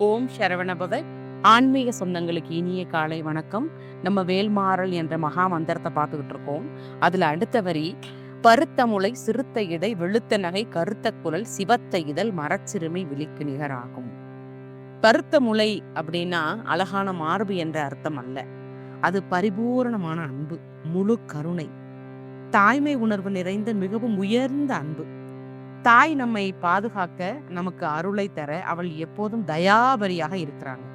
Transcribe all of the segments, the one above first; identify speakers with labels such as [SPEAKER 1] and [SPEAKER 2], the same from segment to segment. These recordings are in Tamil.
[SPEAKER 1] ஓம் சரவணபவ ஆன்மீக சொந்தங்களுக்கு இனிய காலை வணக்கம். நம்ம வேல்மாறல் என்ற மகா மந்திரத்தை பார்த்துக்கிட்டு இருக்கோம். அதுல அடுத்த வரி பருத்த முளை சிறுத்த இடை வெளுத்த நகை கருத்த குரல் சிவத்த இதழ் மரச்சிறுமை விழிக்கு நிகராகும். பருத்த முளை அப்படின்னா அழகான மார்பு என்ற அர்த்தம் அல்ல. அது பரிபூரணமான அன்பு முழு கருணை. தாய்மை உணர்வு நிறைந்த மிகவும் உயர்ந்த அன்பு. தாய் நம்மை பாதுகாக்க நமக்கு அருளை தர அவள் எப்போதும் தயாபரியாக இருக்கிறாங்க.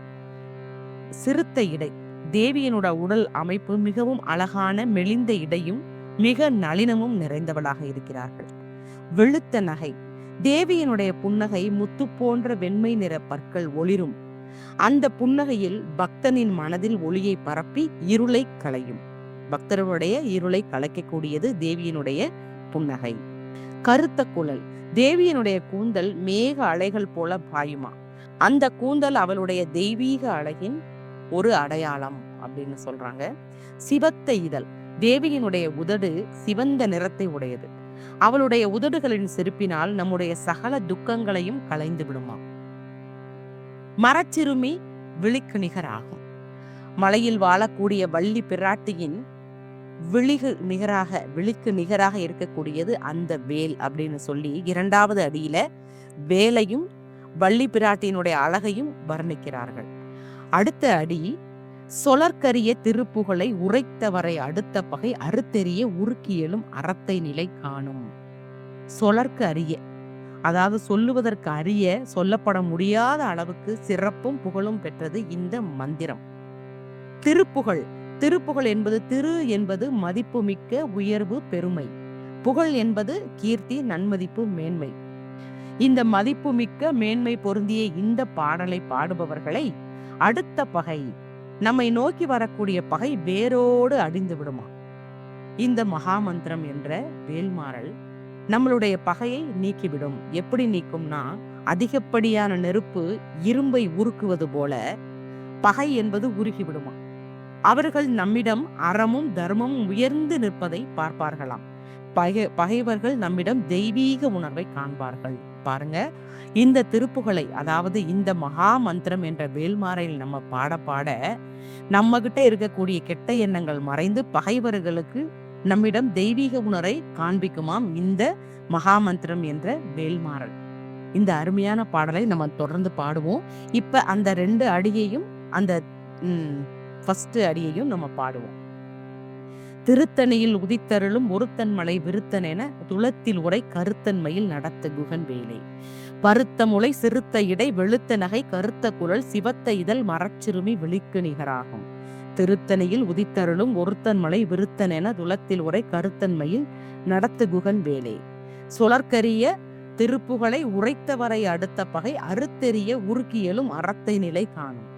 [SPEAKER 1] சிறுத்த இடை தேவியனோட உடல் அமைப்பு மிகவும் அழகான மெலிந்த இடையும் மிக நளினமும் நிறைந்தவளாக இருக்கிறார்கள். வெளுத்த நகை தேவியனுடைய புன்னகை முத்து போன்ற வெண்மை நிற பற்கள் ஒளிரும். அந்த புன்னகையில் பக்தனின் மனதில் ஒளியை பரப்பி இருளை களையும். பக்தர்களுடைய இருளை கலைக்கக்கூடியது தேவியனுடைய புன்னகை. கருத்த குழல் தேவியனுடைய கூந்தல் மேக அலைகள் போல பாயுமா? அந்த கூந்தல் அவளுடைய தெய்வீக அழகின் ஒரு அடையாளம் அப்படின்னு சொல்றாங்க. சிவத்த இதழ். தேவியினுடைய உதடு சிவந்த நிறத்தை உடையது. அவளுடைய உதடுகளின் செருப்பினால் நம்முடைய சகல துக்கங்களையும் களைந்து விடுமா? மரச்சிறுமி விழிக்கு நிகராகும். மலையில் வாழக்கூடிய வள்ளி பிராட்டியின் விழிகு நிகராக விழிக்கு நிகராக இருக்கக்கூடியது அந்த வேல் அப்படின்னு சொல்லி இரண்டாவது அடியில வேலையும் வள்ளி பிராட்டியினுடைய அழகையும் வர்ணிக்கிறார்கள். அடுத்த அடி சொலற்கரிய திருப்புகளை உரைத்தவரை அடுத்த பகை அறுத்தெறிய உருக்கியலும் அறத்தை நிலை காணும். சொலர்க்கு அறிய அதாவது சொல்லுவதற்கு அரிய சொல்லப்பட முடியாத அளவுக்கு சிறப்பும் புகழும் பெற்றது இந்த மந்திரம். திருப்புகழ் திருப்புகழ் என்பது திரு என்பது மதிப்புமிக்க உயர்வு பெருமை. புகழ் என்பது கீர்த்தி நன்மதிப்பு மேன்மை. இந்த மதிப்புமிக்க மேன்மை பொருந்திய இந்த பாடலை பாடுபவர்களை அடுத்த பகை நம்மை நோக்கி வரக்கூடிய பகை வேரோடு அடிந்து விடுமா? இந்த மகாமந்திரம் என்ற வேல்மாறல் நம்மளுடைய பகையை நீக்கிவிடும். எப்படி நீக்கும்னா அதிகப்படியான நெருப்பு இரும்பை உருக்குவது போல பகை என்பது உருகிவிடுமா அவர்கள் நம்மிடம் அறமும் தர்மமும் உயர்ந்து நிற்பதை பார்ப்பார்களாம். பகை பகைவர்கள் நம்மிடம் தெய்வீக உணர்வை காண்பார்கள். பாருங்க இந்த திருப்புகளை அதாவது இந்த மகா மந்திரம் என்ற வேல்மாறையில் நம்ம பாட பாட நம்ம கிட்ட இருக்கக்கூடிய கெட்ட எண்ணங்கள் மறைந்து பகைவர்களுக்கு நம்மிடம் தெய்வீக உணரை காண்பிக்குமாம் இந்த மகா மந்திரம் என்ற வேல்மாறல். இந்த அருமையான பாடலை நம்ம தொடர்ந்து பாடுவோம். இப்ப அந்த ரெண்டு அடியையும் அந்த ஃபர்ஸ்ட் அடியையும் நம்ம பாடுவோம். திருத்தணியில் உதித்தருளும் ஒருத்தன் மலை விருத்தன் என துளத்தில் உரை கருத்தன்மையில் நடத்த குகன் வேலை. பருத்த முளை சிறுத்த இடை வெளுத்த நகை கருத்த குரல் சிவத்த இதழ் மரச்சிறுமி விழிக்கு நிகராகும். திருத்தணியில் உதித்தருளும் ஒருத்தன் மலை விருத்தன் என துளத்தில் உரை கருத்தன்மையில் நடத்து குகன் வேலை. சுழற்கரிய திருப்புகளை உரைத்தவரை அடுத்த பகை அறுத்தெறிய உருக்கியலும் அறத்தை நிலை காணும்.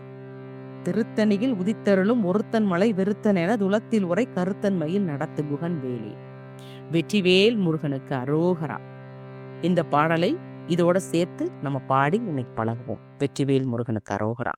[SPEAKER 1] திருத்தணியில் உதித்தருளும் ஒருத்தன் மலை வெறுத்தன் என துளத்தில் உரை கருத்தன்மையில் நடத்து குகன் வேலி வெற்றிவேல் முருகனுக்கு அரோகரா. இந்த பாடலை இதோட சேர்த்து நம்ம பாடி இன்னைக்கு பழகுவோம். வெற்றிவேல் முருகனுக்கு அரோகரா.